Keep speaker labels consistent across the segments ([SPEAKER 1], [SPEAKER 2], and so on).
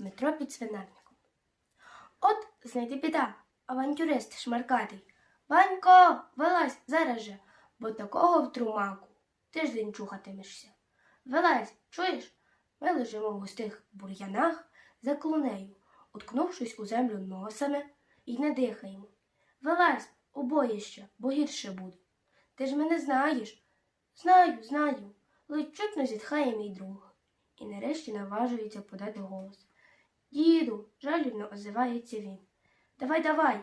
[SPEAKER 1] Метро під свинарником. От знайди біда, авантюрист шмаркатий. Ванько, вилазь зараз же, бо такого в трумаку тиждень чухатимешся. Вилазь, чуєш? Ми лежимо в густих бур'янах за клунею, уткнувшись у землю носами і не дихаємо. Вилазь, обоїще, бо гірше буде. Ти ж мене знаєш. Знаю, знаю, ледь чутно зітхає мій друг. І нарешті наважується подати голос. Діду, жалібно озивається він. Давай, давай,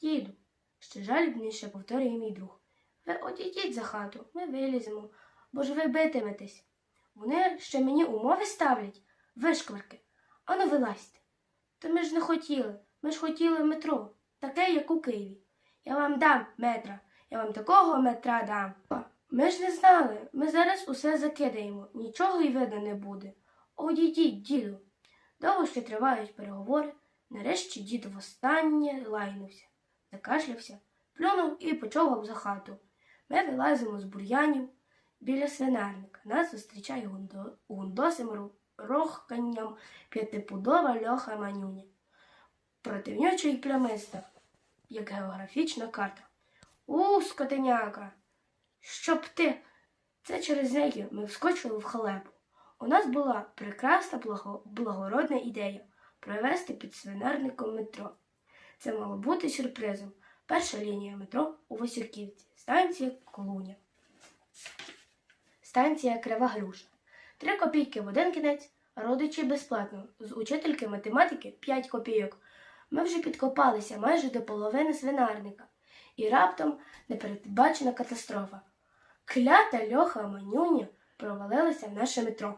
[SPEAKER 1] діду, ще жалібніше повторює мій друг. Ви одійдіть за хату, ми виліземо, бо ж ви битиметесь. Вони ще мені умови ставлять, вишкварки. Ану вилазьте. Та ми ж не хотіли, ми ж хотіли метро, таке, як у Києві. Я вам дам метра, я вам такого метра дам. Ми ж не знали, ми зараз усе закидаємо, нічого й видно не буде. Одійдіть, діду. Довго ще тривають переговори. Нарешті дід востаннє лайнувся, закашлявся, плюнув і почовгав за хату. Ми вилазимо з бур'янів біля свинарника. Нас зустрічає гундосим рохканням п'ятипудова льоха манюня. Противнюча й плямиста, як географічна карта. У, скотеняка! Щоб ти. Це через неї ми вскочили в халепу. У нас була прекрасна благородна ідея провести під свинарником метро. Це мало бути сюрпризом. Перша лінія метро у Васюківці, станція Колуня. Станція Крива Груша. Три копійки в один кінець, родичі безплатно. З учительки математики 5 копійок. Ми вже підкопалися майже до половини свинарника. І раптом непередбачена катастрофа. Клята льоха манюня провалилася в наше метро.